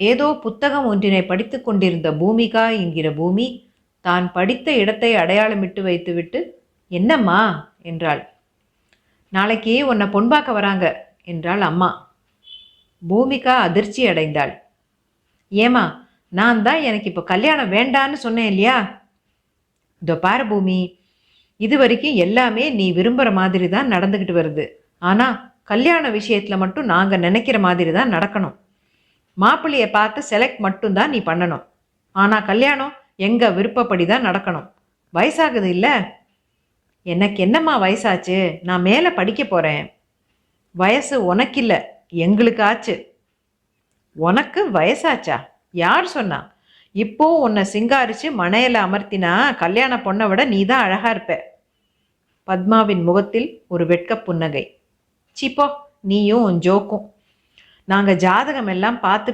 ஏதோ புத்தகம் ஒன்றினை படித்து கொண்டிருந்த பூமிகா என்கிற பூமி தான் படித்த இடத்தை அடையாளமிட்டு வைத்துவிட்டு என்னம்மா? என்றாள். நாளைக்கு உன்னை பொன்பாக்க வராங்க என்றாள் அம்மா. பூமிகா அதிர்ச்சி அடைந்தாள். ஏமா நான் தான் எனக்கு இப்போ கல்யாணம் வேண்டான்னு சொன்னேன் இல்லையா? இதோ பாரு பூமி இது வரைக்கும் எல்லாமே நீ விரும்புகிற மாதிரி தான் நடந்துக்கிட்டு வருது. ஆனால் கல்யாண விஷயத்தில் மட்டும் நாங்கள் நினைக்கிற மாதிரி தான் நடக்கணும். மாப்பிள்ளையை பார்த்து செலக்ட் மட்டும்தான் நீ பண்ணணும். ஆனால் கல்யாணம் எங்கள் விருப்பப்படி தான் நடக்கணும். வயசாகுது இல்லை? எனக்கு என்னம்மா வயசாச்சு? நான் மேலே படிக்க போகிறேன் வயசு உனக்கு இல்லை எங்களுக்கு ஆச்சு உனக்கு வயசாச்சா? யார் சொன்னா? இப்போ உன்னை சிங்காரிச்சு மனையில் அமர்த்தினா கல்யாண பொண்ணை விட நீ தான் அழகாக இருப்ப. பத்மாவின் முகத்தில் ஒரு வெட்கப் புன்னகை. சிப்போ நீயும் உன் ஜோக்கும். நாங்கள் ஜாதகம் எல்லாம் பார்த்து